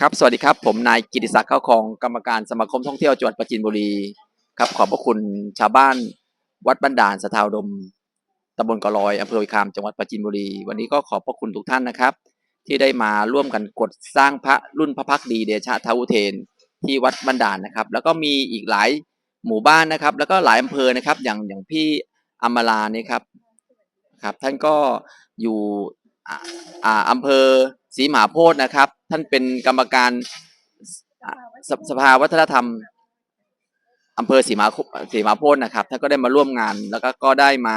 ครับ สวัสดีครับ ผมนายกิติศักดิ์เข้าคองกรรมการสมาคมท่องเที่ยวจังหวัดปราจีนบุรีครับ ขอบพระคุณชาวบ้าน วัดบ้านดานสะทาวดมตำบลกะลอยอำเภอวิคามจังหวัดปราจีนบุรี วันนี้ก็ขอบพระคุณทุกท่านนะครับ ที่ได้มาร่วมกันกดสร้างพระรุ่นพระพักตร์ดีเดชะทาวุเทน ที่วัดบ้านดานนะครับ แล้วก็มีอีกหลายหมู่บ้านนะครับ แล้วก็หลายอำเภอนะครับ อย่างอย่างพี่อมรานี่ครับครับ ท่านก็อยู่ออ่าอำเภอ ศรีมหาโพธิ์นะครับ ท่านเป็นกรรมการสสภาวัฒนธรรมอำเภอศรีมหาโคศรีมหาโพธิ์นะครับ ท่านก็ได้มาร่วมงาน แล้วก็ก็ได้มา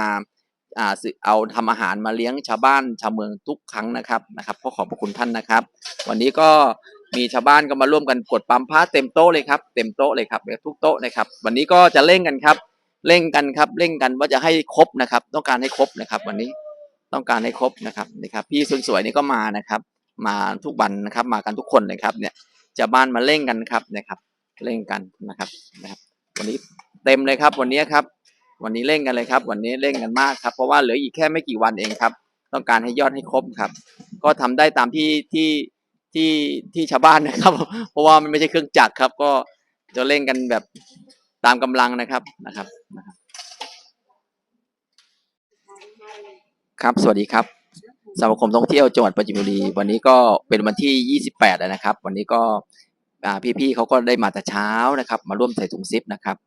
อ่าซื้อเอาทำอาหารมาเลี้ยงชาวบ้านชาวเมืองทุกครั้งนะครับนะครับก็ขอบพระคุณท่านนะครับ วันนี้ก็มีชาวบ้านก็มาร่วมกันกดปั๊มพระเต็มโต๊ะเลยครับเต็มโต๊ะเลยครับทุกโต๊ะนะครับ วันนี้ก็จะเร่งกันครับ เร่งกันครับเร่งกันว่าจะให้ครบนะครับ ต้องการให้ครบนะครับ วันนี้ต้องการให้ครบนะครับนี่ครับพี่สวยๆนี่ก็มานะครับ มาทุกวันนะครับ มากันทุกคนเลยครับ เนี่ยชาวบ้านมาเร่งกันครับนะครับเร่งกันนะครับนะครับวันนี้เต็มเลยครับ วันนี้ครับ วันนี้เร่งกันเลยครับ วันนี้เร่งกันมากครับ เพราะว่าเหลืออีกแค่ไม่กี่วันเองครับ ต้องการให้ยอดให้ครบครับ ก็ทำได้ตามที่ที่ที่ที่ชาวบ้านนะครับ เพราะว่ามันไม่ใช่เครื่องจักรครับ ก็จะเร่งกันแบบตามกำลังนะครับนะครับนะครับ ครับสวัสดีครับ สมาคมท่องเที่ยวจังหวัดปราจีนบุรี วันนี้ก็เป็นวันที่ 28นะครับ วันนี้ก็พี่ๆเขาก็ได้มาแต่เช้านะครับ มาร่วมใส่ถุงซิปนะครับ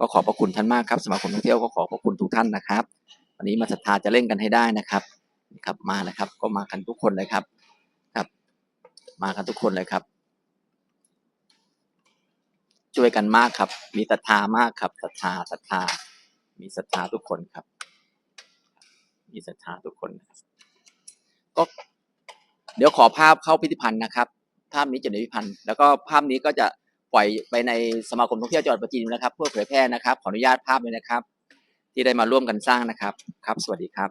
ก็ขอบพระคุณท่านมากครับ สมาคมท่องเที่ยวก็ขอบพระคุณทุกท่านนะครับ วันนี้มาศรัทธาจะเล่นกันให้ได้นะครับครับมานะครับ ก็มากันทุกคนเลยครับ ครับ มากันทุกคนเลยครับ ช่วยกันมากครับ มีศรัทธามากครับศรัทธาศรัทธา มีศรัทธาทุกคนครับ มีศรัทธาทุกคนนะครับ ก็เดี๋ยวขอภาพเข้าพิพิธภัณฑ์นะครับ ภาพนี้จะในพิพิธภัณฑ์ แล้วก็ภาพนี้ก็จะปล่อยไปในสมาคมท่องเที่ยวจังหวัดปราจีนนะครับ เพื่อเผยแพร่นะครับ ขออนุญาตภาพเลยนะครับ ที่ได้มาร่วมกันสร้างนะครับ ครับ สวัสดีครับ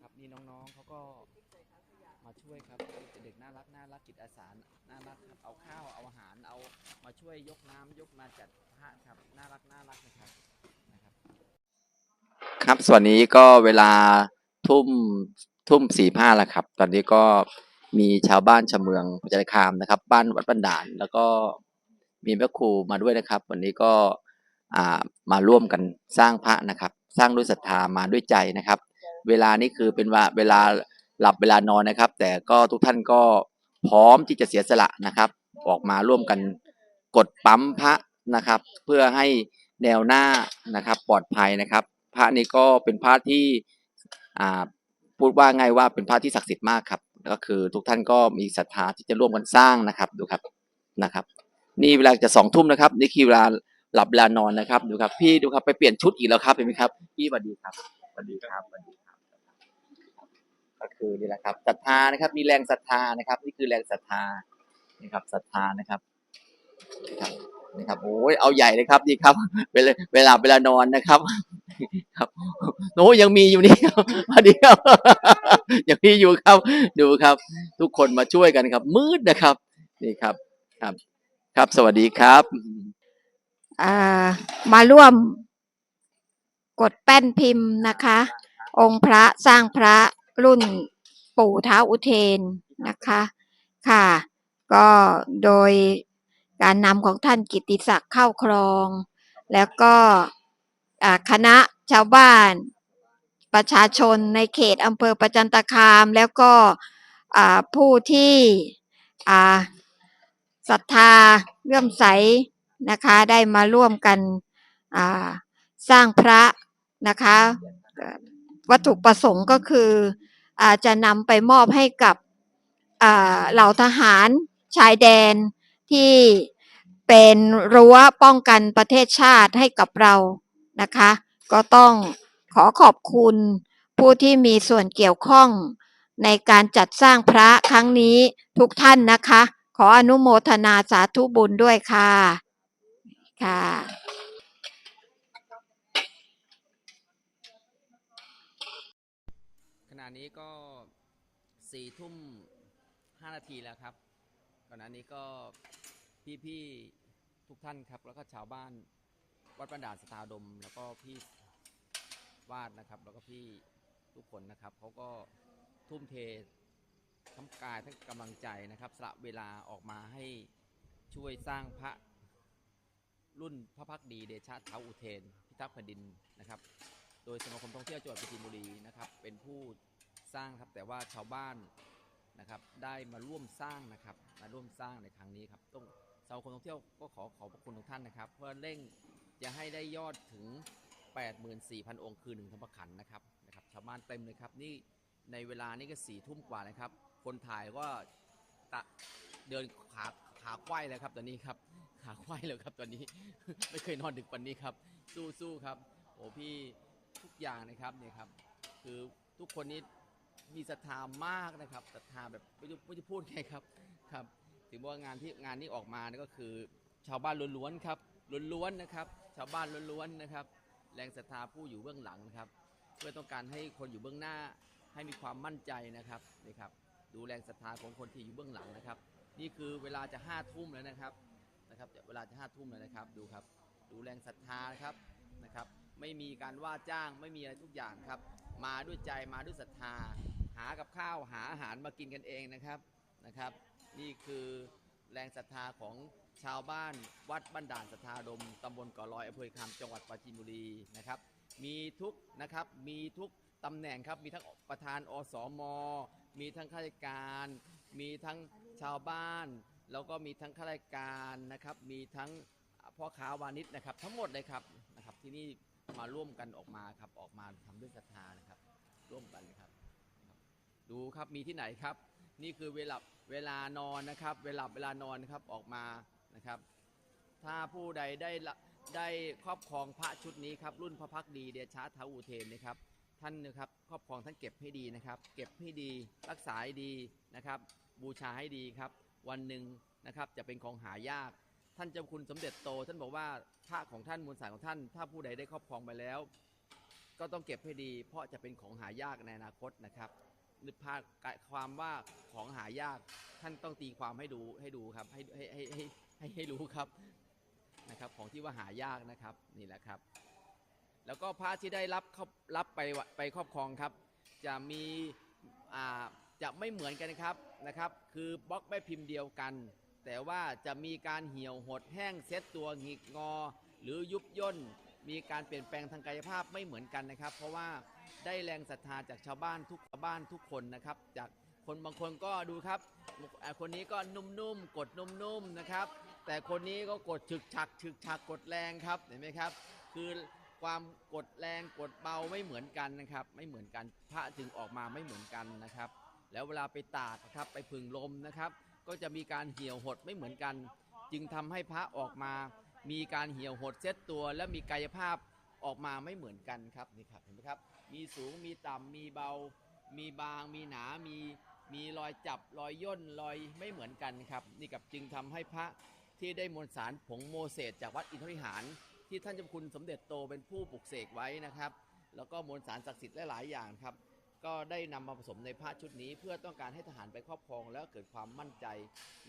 ครับนี่น้องๆเขาก็มาช่วยครับเด็กน่ารักน่ารักจิตอาสาน่ารักครับเอาข้าวเอาอาหารเอามาช่วยยกน้ำยกมาจัดพระครับน่ารักน่ารักนะครับ ครับ ส่วนนี้ก็เวลาทุ่มทุ่มสี่ห้าแล้วครับ ตอนนี้ก็มีชาวบ้านชาวเมืองพระจันทคามนะครับ บ้านวัดบันดาล แล้วก็มีแม่ครูมาด้วยนะครับ วันนี้ก็มาร่วมกันสร้างพระนะครับ สร้างด้วยศรัทธามาด้วยใจนะครับ เวลานี้คือเป็นว่าเวลาหลับเวลานอนนะครับ แต่ก็ทุกท่านก็พร้อมที่จะเสียสละนะครับ ออกมาร่วมกันกดปั๊มพระนะครับ เพื่อให้แนวหน้านะครับปลอดภัยนะครับ พระนี้ก็เป็นพระที่พูดว่าไงว่าเป็นพระที่ศักดิ์สิทธิ์มากครับ ก็คือทุกท่านก็มีศรัทธาที่จะร่วมกันสร้างนะครับดูครับนะครับ นี่เวลาจะสองทุ่มนะครับ นี่คือเวลาหลับเวลานอนนะครับ ดูครับ พี่ดูครับไปเปลี่ยนชุดอีกแล้วครับเห็นไหมครับ พี่สวัสดีครับสวัสดีครับสวัสดีครับก็คือนี่แหละครับศรัทธานะครับ มีแรงศรัทธานะครับ นี่คือแรงศรัทธานี่ครับศรัทธานะครับนะครับ นี่ครับโอ้ยเอาใหญ่เลยครับนี่ครับ เวลาเวลาเวลานอนนะครับครับโอ้ยังมีอยู่นี่ครับสวัสดีครับยังมีอยู่ครับ ดูครับ ทุกคนมาช่วยกันครับ มืดนะครับ นี่ครับครับ ครับสวัสดีครับอ่ามาร่วม กดแป้นพิมพ์นะคะ องค์พระสร้างพระรุ่นปู่เท้าอุเทนนะคะ ค่ะ ก็โดย การนำของท่านกิติศักดิ์เข้าครอง แล้วก็คณะชาวบ้านประชาชนในเขตอำเภอประจันตคาม แล้วก็ผู้ที่ศรัทธาเลื่อมใสนะคะได้มาร่วมกันสร้างพระนะคะวัตถุประสงค์ก็คืออจะนำไปมอบให้กับเหล่าทหารชายแดน ที่เป็นรั้วป้องกันประเทศชาติให้กับเรานะคะ ก็ต้องขอขอบคุณผู้ที่มีส่วนเกี่ยวข้องในการจัดสร้างพระครั้งนี้ทุกท่านนะคะ ขออนุโมทนาสาธุบุญด้วยค่ะค่ะขณะนี้ก็สี่ทุ่มห้านาทีแล้วครับก่อนหน้านี้ก็ พี่ๆทุกท่านครับ แล้วก็ชาวบ้านวัดบันดาลสตาดม แล้วก็พี่วาดนะครับ แล้วก็พี่ทุกคนนะครับเขาก็ทุ่มเททั้งกายทั้งกำลังใจนะครับสละเวลาออกมาให้ช่วยสร้างพระรุ่นพระพักดีเดชะเท้าอุเทน พิทักษ์แผ่นดินนะครับ โดยสมาคมท่องเที่ยวจังหวัดปราจีนบุรีนะครับ เป็นผู้สร้างครับแต่ว่าชาวบ้านนะครับได้มาร่วมสร้างนะครับมาร่วมสร้างในครั้งนี้ครับต้อง สมาคมท่องเที่ยวก็ขอขอบพระคุณทุกท่านนะครับ เพื่อเร่งจะให้ได้ยอดถึง 84,000 องค์คือหนึ่งธรรมขันนะครับนะครับ ชาวบ้านเต็มเลยครับนี่ในเวลานี้ก็สี่ทุ่มกว่านะครับ คนถ่ายก็ตะเดินขาขาควายเลยครับตอนนี้ครับขาควายเลยครับตอนนี้ ไม่เคยนอนดึกวันนี้ครับ สู้ๆครับโอ้พี่ทุกอย่างนะครับเนี่ยครับ คือทุกคนนี้มีศรัทธามากนะครับศรัทธาแบบไม่รู้ไม่รู้จะพูดไงครับครับ ถือว่างานที่งานนี้ออกมานี่ก็คือ ชาวบ้านล้วนๆครับล้วนๆนะครับ ชาวบ้านล้วนๆนะครับ แรงศรัทธาผู้อยู่เบื้องหลังนะครับ เพื่อต้องการให้คนอยู่เบื้องหน้าให้มีความมั่นใจนะครับนี่ครับ ดูแรงศรัทธาของคนที่อยู่เบื้องหลังนะครับ นี่คือเวลาจะห้าทุ่มแล้วนะครับนะครับเวลาจะห้าทุ่มแล้วนะครับ ดูครับ ดูแรงศรัทธานะครับนะครับ ไม่มีการว่าจ้างไม่มีอะไรทุกอย่างครับ มาด้วยใจมาด้วยศรัทธา หากับข้าวหาอาหารมากินกันเองนะครับนะครับ นี่คือแรงศรัทธาของชาวบ้านวัดบ้านด่านศรัทธาดมตำบลเก่อลอยอำเภอคำจังหวัดปราจีนบุรีนะครับ มีทุกนะครับมีทุกตำแหน่งครับมีทั้งประธานอสม มีทั้งข้าราชการ มีทั้งชาวบ้าน แล้วก็มีทั้งข้าราชการนะครับ มีทั้งพ่อค้าวานิชนะครับ ทั้งหมดเลยครับนะครับ ที่นี่มาร่วมกันออกมาครับออกมาทำด้วยศรัทธานะครับ ร่วมกันนะครับ ดูครับมีที่ไหนครับ นี่คือเวลาเวลานอนนะครับ เวลาเวลานอนนะครับออกมานะครับ ถ้าผู้ใดได้ได้ครอบครองพระชุดนี้ครับรุ่นพระพักตร์ดีเดชะเท้าอุเทนนะครับ ท่านนะครับครอบครองท่านเก็บให้ดีนะครับ เก็บให้ดีรักษาให้ดีนะครับ บูชาให้ดีครับ วันหนึ่งนะครับจะเป็นของหายาก ท่านเจ้าคุณสมเด็จโต ท่านบอกว่าพระของท่านมวลสารของท่าน ถ้าผู้ใดได้ครอบครองไปแล้ว ก็ต้องเก็บให้ดี เพราะจะเป็นของหายากในอนาคตนะครับ นึกภาพความว่าของหายากท่านต้องตีความให้ดูให้ดูครับให้ให้ให้ให้ให้ให้รู้ครับนะครับของที่ว่าหายากนะครับนี่แหละครับ แล้วก็พระที่ได้รับเขารับไปไปครอบครองครับ จะมีอ่าจะไม่เหมือนกันนะครับนะครับ คือบล็อกแม่พิมพ์เดียวกัน แต่ว่าจะมีการเหี่ยวหดแห้งเซตตัวหงิกงอ หรือยุบย่นมีการเปลี่ยนแปลงทางกายภาพไม่เหมือนกันนะครับ เพราะว่า ได้แรงศรัทธาจากชาวบ้านทุกชาวบ้านทุกคนนะครับ จากคนบางคนก็ดูครับคนนี้ก็นุ่มๆ กดนุ่มๆนะครับ แต่คนนี้ก็กดฉึกฉักฉึกฉักกดแรงครับเห็นไหมครับ คือความกดแรงกดเบาไม่เหมือนกันนะครับ ไม่เหมือนกันพระจึงออกมาไม่เหมือนกันนะครับ แล้วเวลาไปตากนะครับไปพึ่งลมนะครับ ก็จะมีการเหี่ยวหดไม่เหมือนกัน จึงทำให้พระออกมา มีการเหี่ยวหดเซตตัว และมีกายภาพออกมาไม่เหมือนกันครับนี่ครับเห็นไหมครับ มีสูงมีต่ำมีเบา มีบาง มีหนา มีมีรอยจับรอยย่นรอยไม่เหมือนกันครับ นี่กับจึงทำให้พระที่ได้มวลสารผงโมเสสจากวัดอินทริหาร ที่ท่านเจ้าคุณสมเด็จโตเป็นผู้ปลุกเสกไว้นะครับ แล้วก็มวลสารศักดิ์สิทธิ์หลายๆอย่างครับ ก็ได้นำมาผสมในพระชุดนี้ เพื่อต้องการให้ทหารไปครอบครองแล้วเกิดความมั่นใจ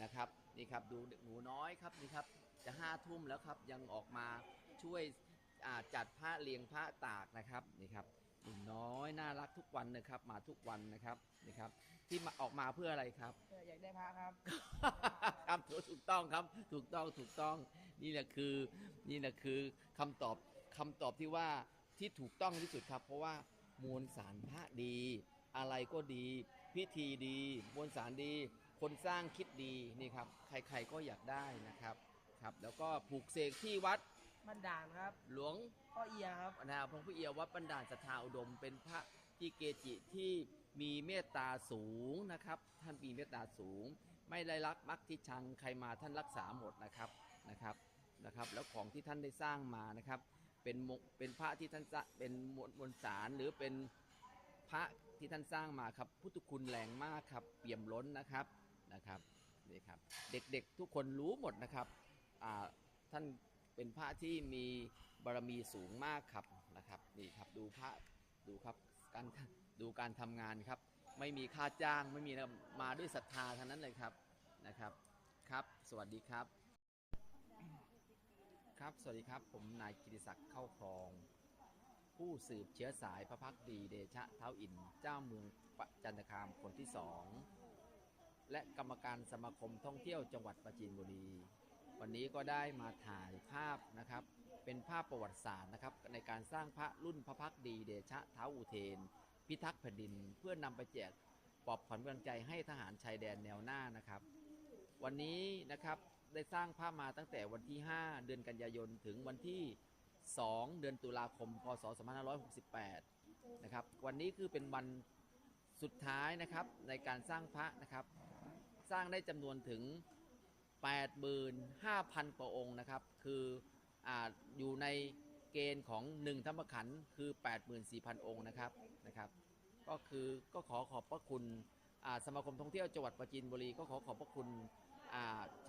นะครับนี่ครับดูหนูน้อยครับนี่ครับจะห้าทุ่มแล้วครับยังออกมาช่วยจัดผ้าเรียงผ้าตากนะครับนี่ครับ หนูน้อยน่ารักทุกวันนะครับ มาทุกวันนะครับนี่ครับ ที่มาออกมาเพื่ออะไรครับอยากได้พระครับ ครับถูกถูกต้องครับ ถูกต้องถูกต้อง นี่แหละคือนี่แหละคือคำตอบคำตอบที่ว่าที่ถูกต้องที่สุดครับ เพราะว่ามวลสารพระดี อะไรก็ดี พิธีดี มวลสารดี คนสร้างคิดดีนี่ครับ ใครๆก็อยากได้นะครับครับ แล้วก็ผูกเสกที่วัด บันดาลครับ หลวงพ่อเอียครับ นะครับหลวงพ่อเอียวัดบันดาลศรัทธาอุดม เป็นพระที่เกจิที่มีเมตตาสูงนะครับ ท่านมีเมตตาสูง ไม่ได้รักมักที่ชังใครมาท่านรักษาหมดนะครับนะครับนะครับ แล้วของที่ท่านได้สร้างมานะครับ เป็นมงเป็นพระที่ท่านสร้างเป็นมวลมวลสารหรือเป็นพระที่ท่านสร้างมาครับพุทธคุณแรงมากครับเปี่ยมล้นนะครับนะครับนี่ครับ เด็กๆทุกคนรู้หมดนะครับอ่าท่าน เป็นพระที่มีบารมีสูงมากครับนะครับนี่ครับดูพระดูครับการดูการทำงานครับ ไม่มีค่าจ้างไม่มีนะมาด้วยศรัทธาเท่านั้นเลยครับนะครับครับ สวัสดีครับ ครับสวัสดีครับผมนายกิติศักดิ์เข้าครอง ผู้สืบเชื้อสายพระพักตร์ดีเดชะเท้าอินเจ้าเมืองปะจันทคามคนที่สองและกรรมการสมาคมท่องเที่ยวจังหวัดปราจีนบุรี วันนี้ก็ได้มาถ่ายภาพนะครับ เป็นภาพประวัติศาสตร์นะครับ ในการสร้างพระรุ่นพระพักดีเดชะเท้าอุเทน พิทักษ์แผ่นดิน เพื่อนำไปแจกปลอบขวัญกำลังใจให้ทหารชายแดนแนวหน้านะครับ วันนี้นะครับได้สร้างภาพมาตั้งแต่วันที่ 5 เดือนกันยายนถึงวันที่ 2 เดือนตุลาคม พศ 2568 นะครับ วันนี้คือเป็นวันสุดท้ายนะครับในการสร้างพระนะครับ สร้างได้จำนวนถึง 85,000กว่าองค์นะครับ คือออยู่ในเกณฑ์ของ1ธรรมขันธ์คือ 84,000 องค์นะครับนะครับ ก็คือก็ขอขอบพระคุณสมาคมท่องเที่ยวจังหวัดปราจีนบุรีก็ขอขอบพระคุณ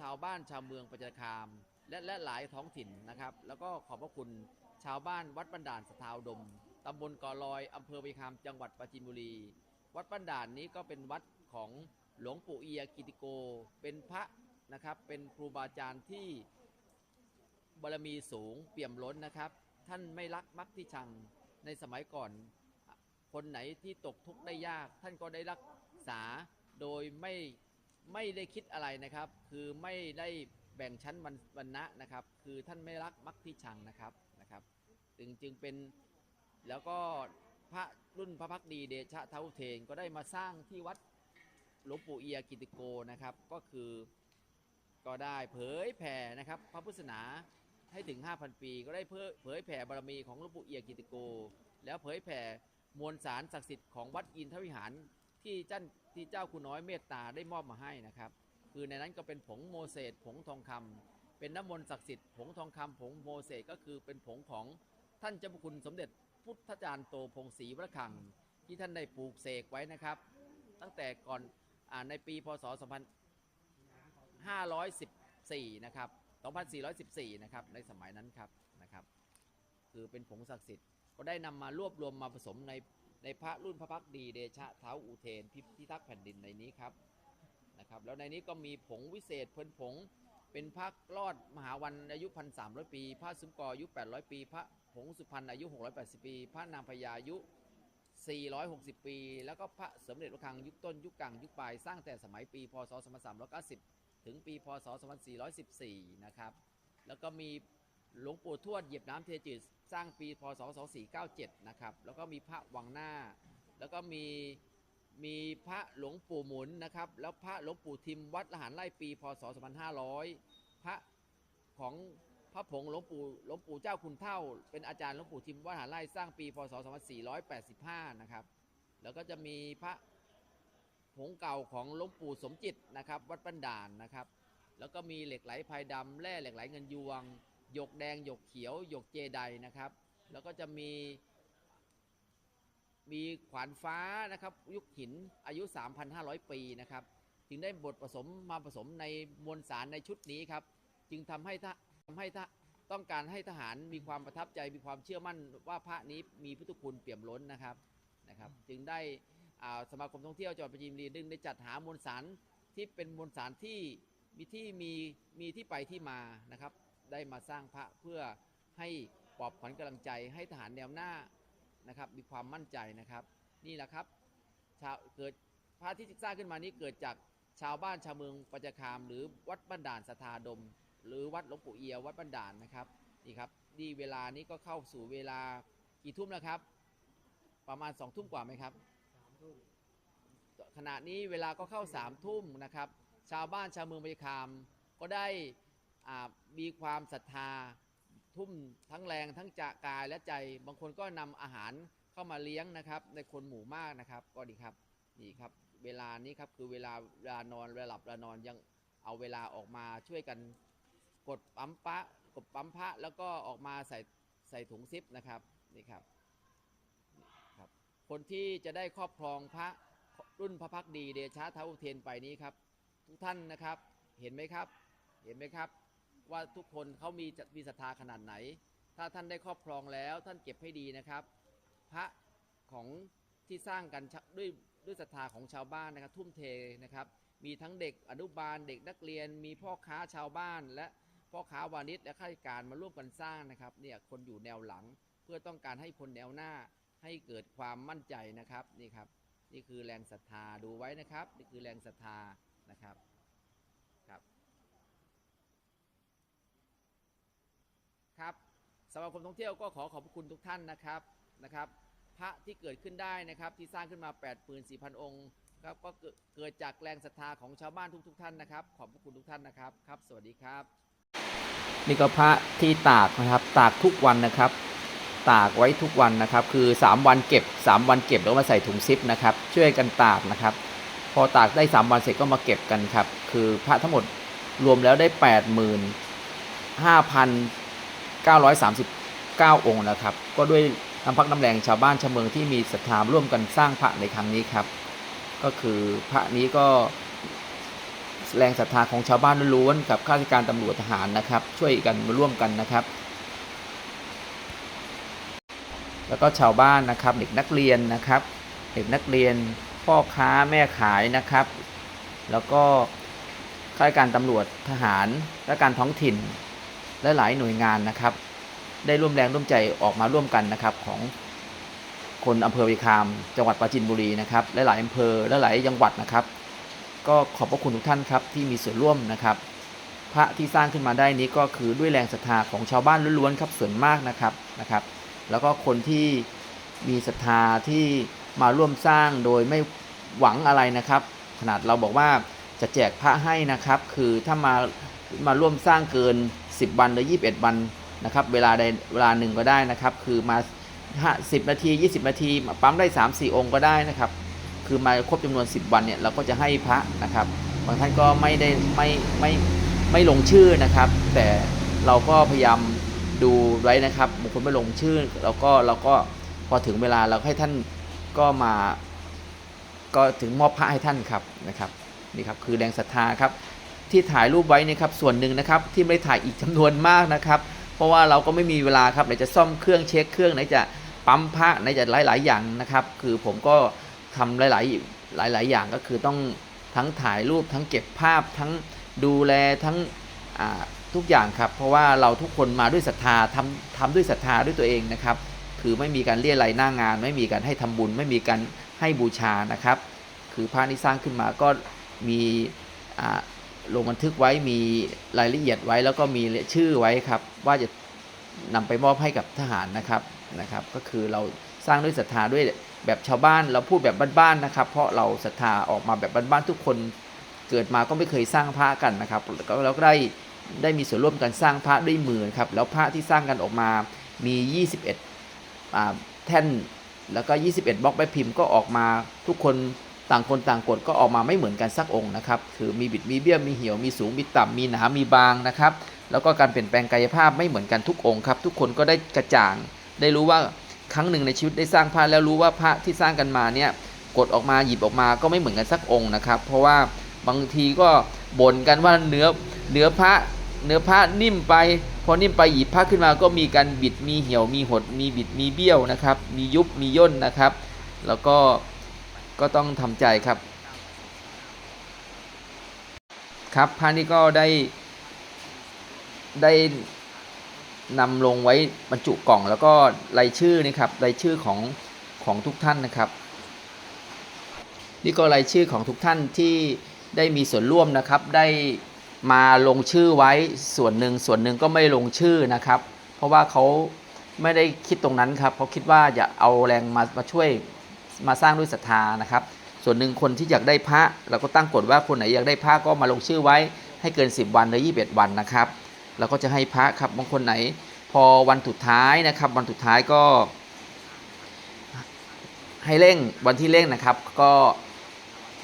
ชาวบ้านชาวเมืองประจันคาม และและหลายท้องถิ่นนะครับ แล้วก็ขอบพระคุณชาวบ้านวัดบันดาลสถาอุดมตำบลกอลอยอำเภอไปคามจังหวัดปราจีนบุรี วัดบันดาลนี้ก็เป็นวัดของหลวงปู่เอียกิติโก เป็นพระ นะครับ เป็นครูบาอาจารย์ที่บารมีสูงเปี่ยมล้นนะครับ ท่านไม่รักมักที่ชังในสมัยก่อน คนไหนที่ตกทุกข์ได้ยาก ท่านก็ได้รักษาโดยไม่ไม่ได้คิดอะไรนะครับ คือไม่ได้แบ่งชั้นวรรณวรรณะนะครับ คือท่านไม่รักมักที่ชังนะครับนะครับจึงจึงเป็นแล้วก็พระรุ่นพระพักดีเดชะเท้าเทนก็ได้มาสร้างที่วัดหลวงปู่เอียกิติโกนะครับ ก็คือ ก็ได้เผยแผ่นะครับพระพุทธศาสนาให้ถึง 5,000 ปี ก็ได้เผยแผ่บารมีของหลวงปู่เอียกิติโก แล้วเผยแผ่มวลสารศักดิ์สิทธิ์ของวัดอินทวิหารที่เจ้าที่เจ้าคุณน้อยเมตตาได้มอบมาให้นะครับ คือในนั้นก็เป็นผงโมเสสผงทองคำเป็นน้ำมนต์ศักดิ์สิทธิ์ผงทองคำผงโมเสสก็คือเป็นผงของท่านเจ้าพระคุณสมเด็จพุทธจารย์โตพงศรีวรคัง ที่ท่านได้ปลูกเสกไว้นะครับ ตั้งแต่ก่อนอในปีพศ 2514 นะครับ 2414 นะครับ ในสมัยนั้นครับนะครับ คือเป็นผงศักดิ์สิทธิ์ก็ได้นำมารวบรวมมาผสมในในพระรุ่นพระพักดีเดชะเท้าอุเทนพิพิทักษ์แผ่นดินในนี้ครับนะครับ แล้วในนี้ก็มีผงวิเศษเพลินผงเป็นพระรอดมหาวันอายุ1,300ปี พระสุมกออายุ 800 ปี พระผงสุพรรณอายุ 680 ปี พระนางพญาอายุ 460 ปี แล้วก็พระสมเด็จพระคังยุคต้นยุคกลางยุคปลายสร้างแต่สมัยปีพศ 2390 ถึงปีพศ 2414 นะครับ แล้วก็มีหลวงปู่ทวดเหยียบน้ำเทจืดสร้างปีพศ 2497 นะครับ แล้วก็มีพระวังหน้า แล้วก็มีมีพระหลวงปู่หมุนนะครับ แล้วพระหลวงปู่ทิมวัดละหารไร่ปีพศ 2500 พระของพระผงหลวงปู่หลวงปู่เจ้าคุณเท่า เป็นอาจารย์หลวงปู่ทิมวัดละหารไร่สร้างปีพศ 2485 นะครับ แล้วก็จะมีพระ ผงเก่าของหลวงปู่สมจิตนะครับ วัดปันดานนะครับ แล้วก็มีเหล็กไหลภายดำแร่เหล็กไหลเงินยวง หยกแดงหยกเขียว หยกเจไดนะครับ แล้วก็จะมี มีขวานฟ้านะครับยุคหินอายุ 3,500 ปีนะครับจึงได้บทผสมมาผสมในมวลสารในชุดนี้ครับ จึงทำให้ทะทำให้ทะต้องการให้ทหารมีความประทับใจมีความเชื่อมั่นว่าพระนี้มีพุทธคุณเปี่ยมล้นนะครับนะครับ จึงได้ สมาคมท่องเที่ยวจังหวัดปราจีนบุรีดึงได้จัดหามวลสารที่เป็นมวลสารที่มีที่มีมีที่ไปที่มานะครับ ได้มาสร้างพระเพื่อให้ปลอบขวัญกำลังใจให้ทหารแนวหน้านะครับ มีความมั่นใจนะครับ นี่แหละครับชาวเกิดพระที่สร้างขึ้นมานี้เกิดจากชาวบ้านชาวเมืองปัจจคาม หรือวัดบ้านด่านสถาดม หรือวัดหลวงปู่เอียวัดบ้านด่านนะครับนี่ครับนี่เวลานี้ก็เข้าสู่เวลากี่ทุ่มแล้วครับ ประมาณสองทุ่มกว่าไหมครับ ขณะนี้เวลาก็เข้าสามทุ่มนะครับ ชาวบ้านชาวเมืองพยคามก็ได้อ่ามีความศรัทธาทุ่มทั้งแรงทั้งจะกายและใจ บางคนก็นำอาหารเข้ามาเลี้ยงนะครับ ในคนหมู่มากนะครับ ก็ดีครับนี่ครับ เวลานี้ครับคือเวลาเวลานอนเวลาหลับเวลานอนยังเอาเวลาออกมาช่วยกันกดปั๊มปะกดปั๊มพระแล้วก็ออกมาใส่ใส่ถุงซิปนะครับนี่ครับนี่ คนที่จะได้ครอบครองพระรุ่นพระพักดีเดชะเท้าอุเทนไปนี้ครับ ทุกท่านนะครับเห็นไหมครับ เห็นไหมครับ ว่าทุกคนเขามีมีศรัทธาขนาดไหน ถ้าท่านได้ครอบครองแล้วท่านเก็บให้ดีนะครับ พระของที่สร้างกันด้วยด้วยศรัทธาของชาวบ้านนะครับ ทุ่มเทนะครับ มีทั้งเด็กอนุบาลเด็กนักเรียน มีพ่อค้าชาวบ้าน และพ่อค้าวานิชและข้าราชการมาร่วมกันสร้างนะครับเนี่ยคนอยู่แนวหลังเพื่อต้องการให้คนแนวหน้า ให้เกิดความมั่นใจนะครับนี่ครับ นี่คือแรงศรัทธาดูไว้นะครับ นี่คือแรงศรัทธานะครับครับ ครับสมาคมท่องเที่ยวก็ขอขอบคุณทุกท่านนะครับนะครับ พระที่เกิดขึ้นได้นะครับที่สร้างขึ้นมา 84,000 องค์ครับก็เกิดเกิดจากแรงศรัทธาของชาวบ้านทุก ๆ ท่านนะครับ ขอบพระคุณทุกท่านนะครับครับ สวัสดีครับ นี่ก็พระที่ตากนะครับ ตากทุกวันนะครับ ตากไว้ทุกวันนะครับ คือ 3 วันเก็บ 3 วันเก็บแล้วมาใส่ถุงซิปนะครับช่วยกันตากนะครับ พอตากได้ 3 วันเสร็จก็มาเก็บกันครับ คือพระทั้งหมดรวมแล้วได้85,939 องค์นะครับ ก็ด้วยน้ำพักน้ำแรงชาวบ้านชาวเมืองที่มีศรัทธาร่วมกันสร้างพระในครั้งนี้ครับ ก็คือพระนี้ก็แรงศรัทธาของชาวบ้านล้วนกับข้าราชการตำรวจทหารนะครับ ช่วยกันมาร่วมกันนะครับ แล้วก็ชาวบ้านนะครับเด็กนักเรียนนะครับ เด็กนักเรียนพ่อค้าแม่ขายนะครับ แล้วก็ข้าราชการตำรวจทหารและการท้องถิ่น และหลายหน่วยงานนะครับ ได้ร่วมแรงร่วมใจออกมาร่วมกันนะครับของคนอำเภอวิคาม จังหวัดปราจีนบุรีนะครับและหลายอำเภอและหลายจังหวัดนะครับ ก็ขอบพระคุณทุกท่านครับที่มีส่วนร่วมนะครับ พระที่สร้างขึ้นมาได้นี้ก็คือด้วยแรงศรัทธาของชาวบ้านล้วนๆครับส่วนมากนะครับนะครับ แล้วก็คนที่มีศรัทธาที่มาร่วมสร้างโดยไม่หวังอะไรนะครับ ขนาดเราบอกว่าจะแจกพระให้นะครับ คือถ้ามามาร่วมสร้างเกิน 10 วันหรือ 21 วันนะครับ เวลาใดเวลาหนึ่งก็ได้นะครับ คือมา 10 นาที 20 นาทีปั๊มได้ 3-4 องค์ก็ได้นะครับ คือมาครบจำนวน 10 วันเนี่ยเราก็จะให้พระนะครับบางท่านก็ไม่ได้ไม่ไม่ไม่ลงชื่อนะครับ แต่เราก็พยายาม ดูไว้นะครับบางคนไม่ลงชื่อ แล้วก็เราก็พอถึงเวลาเราให้ท่านก็มา ก็ถึงมอบพระให้ท่านครับนะครับนี่ครับคือแรงศรัทธาครับที่ถ่ายรูปไว้นะครับส่วนหนึ่งนะครับที่ไม่ได้ถ่ายอีกจำนวนมากนะครับ เพราะว่าเราก็ไม่มีเวลาครับไหนจะซ่อมเครื่องเช็คเครื่องไหนจะปั๊มพระไหนจะหลาย ๆ อย่างนะครับ คือผมก็ทำหลาย ๆ หลาย ๆ อย่างก็คือต้องทั้งถ่ายรูปทั้งเก็บภาพทั้งดูแลทั้งอ่า ทุกอย่างครับ เพราะว่าเราทุกคนมาด้วยศรัทธาทำทำด้วยศรัทธาด้วยตัวเองนะครับ คือไม่มีการเรียรายหน้างาน ไม่มีการให้ทำบุญ ไม่มีการให้บูชานะครับ คือพระที่สร้างขึ้นมาก็มีลงบันทึกไว้มีรายละเอียดไว้ แล้วก็มีชื่อไว้ครับ ว่าจะนำไปมอบให้กับทหารนะครับนะครับ ก็คือเราสร้างด้วยศรัทธาด้วยแบบชาวบ้านเราพูดแบบบ้านๆนะครับ เพราะเราศรัทธาออกมาแบบบ้านๆทุกคนเกิดมาก็ไม่เคยสร้างพระกันนะครับแล้วก็ได้ ได้มีส่วนร่วมกันสร้างพระด้วยมือครับแล้วพระที่สร้างกันออกมามี 21 แท่นแล้วก็ 21 บล็อกใบพิมพ์ก็ออกมาทุกคนต่างคนต่างกดก็ออกมาไม่เหมือนกันสักองค์นะครับคือมีบิดมีเบี้ยมีเหี่ยวมีสูงมีต่ำมีหนามีบางนะครับแล้วก็การเปลี่ยนแปลงกายภาพไม่เหมือนกันทุกองค์ครับทุกคนก็ได้กระจ่าง ได้รู้ว่าครั้งหนึ่งในชีวิตได้สร้างพระแล้วรู้ว่าพระที่สร้างกันมาเนี่ยกดออกมาหยิบออกมาก็ไม่เหมือนกันสักองค์นะครับ เพราะว่าบางทีก็ บ่นกันว่าเนื้อเนื้อพระเนื้อพระนิ่มไป พอนิ่มไปหยิบผ้าขึ้นมาก็มีการบิดมีเหี่ยวมีหดมีบิดมีเบี้ยวนะครับ มียุบมีย่นนะครับ แล้วก็ก็ต้องทำใจครับ ครับพระนี่ก็ได้ได้นำลงไว้บรรจุกล่องแล้วก็รายชื่อนี่ครับรายชื่อของของทุกท่านนะครับ นี่ก็รายชื่อของทุกท่านที่ ได้มีส่วนร่วมนะครับ ได้มาลงชื่อไว้ส่วนหนึ่งส่วนหนึ่งก็ไม่ลงชื่อนะครับ เพราะว่าเขาไม่ได้คิดตรงนั้นครับเขาคิดว่าอย่าเอาแรงมามาช่วยมาสร้างด้วยศรัทธานะครับ ส่วนหนึ่งคนที่อยากได้พระ เราก็ตั้งกฎว่าคนไหนอยากได้พระก็มาลงชื่อไว้ให้เกิน 10 วันหรือ21 วันนะครับเราก็จะให้พระครับบางคนไหน พอวันสุดท้ายนะครับ วันสุดท้ายก็ ให้เร่งวันที่เร่งนะครับ ก็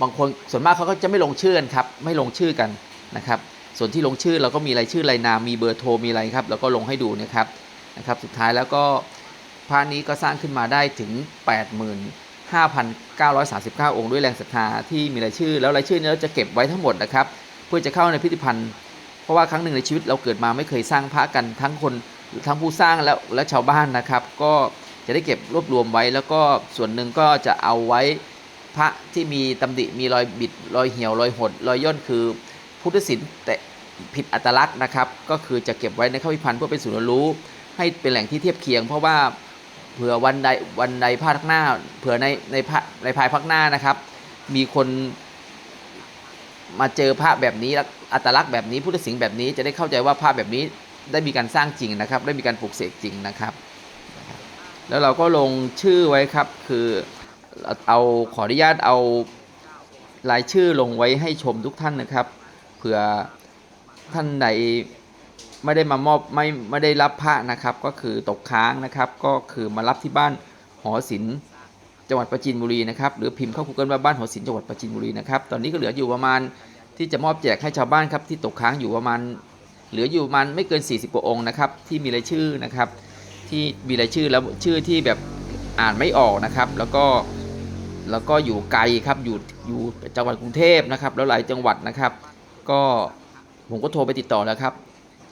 บางคนส่วนมากเขาก็จะไม่ลงชื่อกันครับ ไม่ลงชื่อกันนะครับ ส่วนที่ลงชื่อเราก็มีรายชื่อรายนามมีเบอร์โทรมีอะไรครับเราก็ลงให้ดูนะครับนะครับ สุดท้ายแล้วก็พระนี้ก็สร้างขึ้นมาได้ถึง 85,939 องค์ด้วยแรงศรัทธาที่มีรายชื่อ แล้วรายชื่อนี้เราจะเก็บไว้ทั้งหมดนะครับ เพื่อจะเข้าในพิพิธภัณฑ์ เพราะว่าครั้งหนึ่งในชีวิตเราเกิดมาไม่เคยสร้างพระกันทั้งคนทั้งผู้สร้างแล้วและชาวบ้านนะครับ ก็จะได้เก็บรวบรวมไว้ แล้วก็ส่วนหนึ่งก็จะเอาไว้ พระที่มีตำหนิมีรอยบิดรอยเหี่ยวรอยหดรอยย่นคือพุทธศิลป์แต่ผิดอัตลักษณ์นะครับ ก็คือจะเก็บไว้ในข้าพิพันธ์เพื่อเป็นศูนย์รู้ ให้เป็นแหล่งที่เทียบเคียง เพราะว่าเผื่อวันใดวันใดภาคหน้าเผื่อในในภาในภายภาคหน้านะครับ มีคนมาเจอพระแบบนี้อัตลักษณ์แบบนี้พุทธสิงห์แบบนี้จะได้เข้าใจว่าพระแบบนี้ได้มีการสร้างจริงนะครับ ได้มีการปลูกเสกจริงนะครับ แล้วเราก็ลงชื่อไว้ครับคือ เอาขออนุญาตเอารายชื่อลงไว้ให้ชมทุกท่านนะครับ เผื่อท่านใดไม่ได้มามอบไม่ไม่ได้รับพระนะครับ ก็คือตกค้างนะครับ ก็คือมารับที่บ้านหอศิลป์จังหวัดประจินบุรีนะครับ หรือพิมพ์เข้า Google ว่าบ้านหอศิลป์จังหวัดประจินบุรีนะครับ ตอนนี้ก็เหลืออยู่ประมาณที่จะมอบแจกให้ชาวบ้านครับที่ตกค้างอยู่ประมาณเหลืออยู่ประมาณไม่เกิน 40 กว่าองค์นะครับ ที่มีรายชื่อนะครับ ที่มีรายชื่อแล้วชื่อที่แบบอ่านไม่ออกนะครับ แล้วก็ แล้วก็อยู่ไกลครับอยู่อยู่จังหวัดกรุงเทพนะครับ แล้วหลายจังหวัดนะครับ ก็ผมก็โทรไปติดต่อแล้วครับ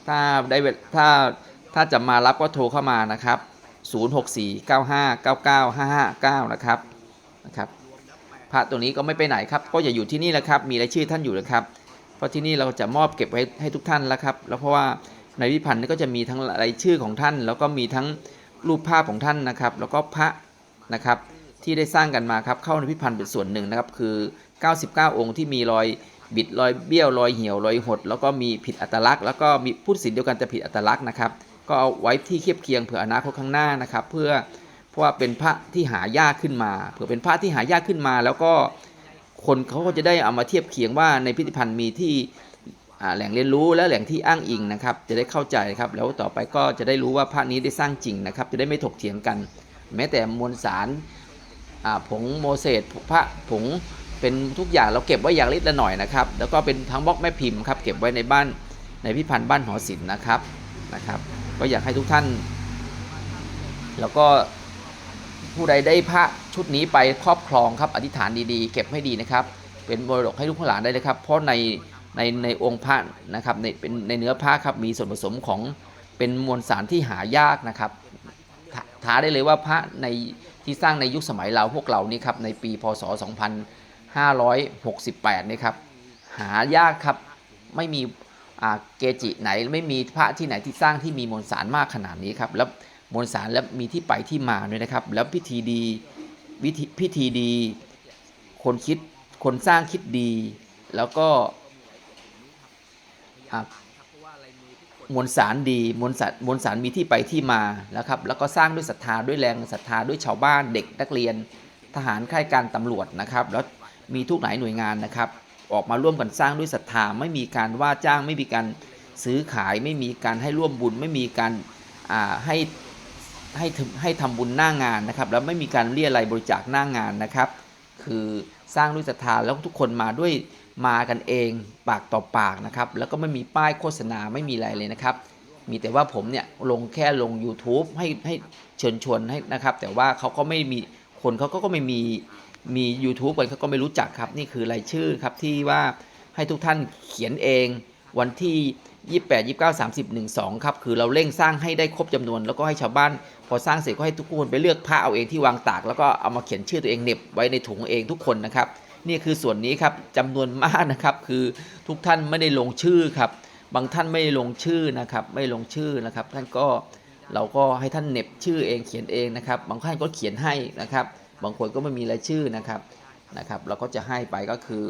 ถ้าได้เวลถ้าถ้าจะมารับก็โทรเข้ามานะครับ 0649599559 นะครับนะครับพระตัวนี้ก็ไม่ไปไหนครับ ก็อย่าอยู่ที่นี่แหละครับ มีรายชื่อท่านอยู่นะครับ เพราะที่นี่เราจะมอบเก็บไว้ให้ทุกท่านแล้วครับ แล้วเพราะว่าในพิพันธ์ก็จะมีทั้งรายชื่อของท่าน แล้วก็มีทั้งรูปภาพของท่านนะครับ แล้วก็พระนะครับ ที่ได้สร้างกันมาครับเข้าในพิพันธ์เป็นส่วนหนึ่งนะครับคือ 99 องค์ที่มีรอยบิดรอยเบี้ยวรอยเหี่ยวรอยหด แล้วก็มีผิดอัตลักษณ์ แล้วก็มีพูดสินเดียวกันแต่ผิดอัตลักษณ์นะครับ ก็เอาไว้ที่เทียบเคียงเผื่ออนาคตข้างหน้านะครับ เพื่อเพราะว่าเป็นพระที่หายากขึ้นมา เผื่อเป็นพระที่หายากขึ้นมา แล้วก็คนเขาก็จะได้เอามาเทียบเคียงว่าในพิพิธภัณฑ์มีที่แหล่งเรียนรู้และแหล่งที่อ้างอิงนะครับ จะได้เข้าใจครับ แล้วต่อไปก็จะได้รู้ว่าพระนี้ได้สร้างจริงนะครับ จะได้ไม่ถกเถียงกัน แม้แต่มวลสาร ผงโมเสสพระผงเป็นทุกอย่างเราเก็บไว้อย่างลิดละหน่อยนะครับ แล้วก็เป็นทั้งบล็อกแม่พิมพ์ครับเก็บไว้ในบ้านในพิพิธภัณฑ์บ้านหอศิลป์นะครับนะครับ ก็อยากให้ทุกท่าน แล้วก็ผู้ใดได้พระชุดนี้ไปครอบครองครับอธิษฐานดีๆ เก็บให้ดีนะครับ เป็นมรดกให้ลูกหลานได้เลยครับ เพราะในในในองค์พระนะครับในเป็นในเนื้อพระครับมีส่วนผสมของเป็นมวลสารที่หายากนะครับท้าได้เลยว่าพระใน ที่สร้างในยุคสมัยเราพวกเรานี่ครับในปีพศ 2568นี่ครับหายากครับไม่มีอาเกจิไหนไม่มีพระที่ไหนที่สร้างที่มีมวลสารมากขนาดนี้ครับแล้วมวลสารแล้วมีที่ไปที่มาด้วยนะครับ แล้วพิธีดีวิธีพิธีดี คนคิดคนสร้างคิดดี แล้วก็อะ มวลสารดีมวลสารมวลสารมีที่ไปที่มาแล้วครับแล้วก็สร้างด้วยศรัทธาด้วยแรงศรัทธาด้วยชาวบ้านเด็กนักเรียน ทหารข้าราชการตำรวจนะครับแล้วมีทุกหลายหน่วยงานนะครับออกมาร่วมกันสร้างด้วยศรัทธาไม่มีการว่าจ้างไม่มีการซื้อขายไม่มีการให้ร่วมบุญ ไม่มีการให้ให้ให้ทำบุญหน้างานนะครับ แล้วไม่มีการเรียอะไรบริจาคหน้างานนะครับ คือสร้างด้วยศรัทธาแล้วทุกคนมาด้วย มากันเองปากต่อปากนะครับแล้วก็ไม่มีป้ายโฆษณาไม่มีอะไรเลยนะครับ มีแต่ว่าผมเนี่ยลงแค่ลง YouTube ให้ให้เชิญชวนให้นะครับ แต่ว่าเขาก็ไม่มีคนเขาก็ก็ไม่มีมี YouTube กันเขาก็ไม่รู้จักครับ นี่คือรายชื่อครับที่ว่าให้ทุกท่านเขียนเองวันที่ 28 29 30 12 ครับ คือเราเร่งสร้างให้ได้ครบจำนวน แล้วก็ให้ชาวบ้าน พอสร้างเสร็จก็ให้ทุกคนไปเลือกผ้าเอาเองที่วางตาก แล้วก็เอามาเขียนชื่อตัวเองเน็บไว้ในถุงเองทุกคนนะครับ นี่คือส่วนนี้ครับจำนวนมากนะครับ คือทุกท่านไม่ได้ลงชื่อครับ บางท่านไม่ได้ลงชื่อนะครับ ไม่ลงชื่อนะครับ ท่านก็เราก็ให้ท่านเน็บชื่อเองเขียนเองนะครับ บางท่านก็เขียนให้นะครับ บางคนก็ไม่มีรายชื่อนะครับนะครับ เราก็จะให้ไปก็คือ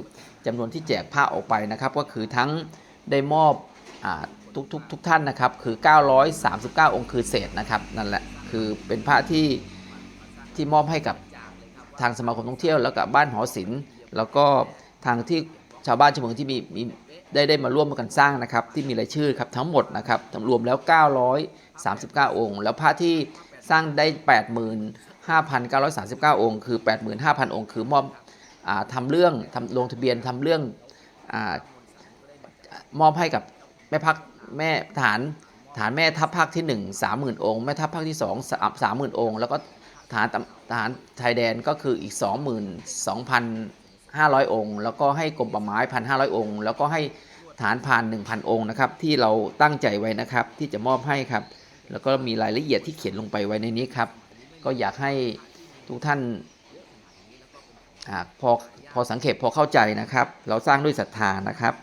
จำนวนที่แจกผ้าออกไปนะครับ ก็คือทั้งได้มอบอทุกทุกทุกท่านนะครับ คือ 939 องค์คือเศษนะครับนั่นแหละคือเป็นผ้าที่ที่มอบให้กับทางสมาคมท่องเที่ยวแล้วกับบ้านหอศิลป์ แล้วก็ทางที่ชาวบ้านชาวเมืองที่มีมีได้ได้มาร่วมกันสร้างนะครับ ที่มีรายชื่อครับทั้งหมดนะครับรวมแล้ว 939 องค์ แล้วพระที่สร้างได้ 85,939 องค์ คือ 85,000 องค์ คือมอบอทำเรื่องทำลงทะเบียนทำเรื่องอมอบให้กับแม่พักแม่ฐานฐานแม่ทัพภาคที่ 1 30,000 องค์ แม่ทัพภาคที่ 2 30,000 องค์ แล้วก็ทหารตำทหารชายแดนก็คืออีก 500 องค์ แล้วก็ให้กรมป่าไม้พันห้าร้องค์ แล้วก็ให้ฐานพราน1,000องค์นะครับที่เราตั้งใจไว้นะครับที่จะมอบให้ครับ แล้วก็มีรายละเอียดที่เขียนลงไปไว้ในนี้ครับ ก็อยากให้ทุกท่านอพอพอสังเกตพอเข้าใจนะครับ เราสร้างด้วยศรัทธานะครับ